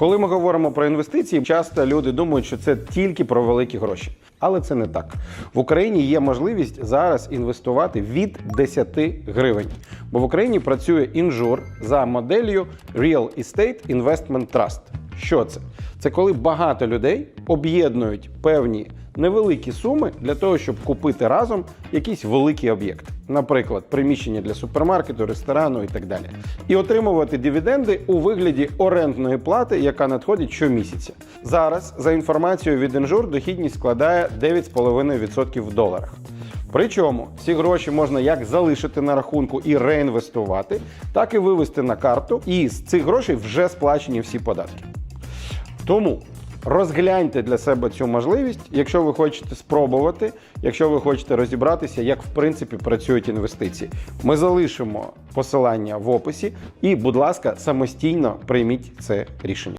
Коли ми говоримо про інвестиції, часто люди думають, що це тільки про великі гроші. Але це не так. В Україні є можливість зараз інвестувати від 10 гривень. Бо в Україні працює інжур за моделлю Real Estate Investment Trust. Що це? Це коли багато людей об'єднують певні невеликі суми для того, щоб купити разом якийсь великий об'єкт, наприклад, приміщення для супермаркету, ресторану і так далі, і отримувати дивіденди у вигляді орендної плати, яка надходить щомісяця. Зараз, за інформацією від Інжур, дохідність складає 9,5% в доларах. Причому ці гроші можна як залишити на рахунку і реінвестувати, так і вивести на карту, і з цих грошей вже сплачені всі податки. Тому розгляньте для себе цю можливість, якщо ви хочете спробувати, якщо ви хочете розібратися, як в принципі працюють інвестиції. Ми залишимо посилання в описі і, будь ласка, самостійно прийміть це рішення.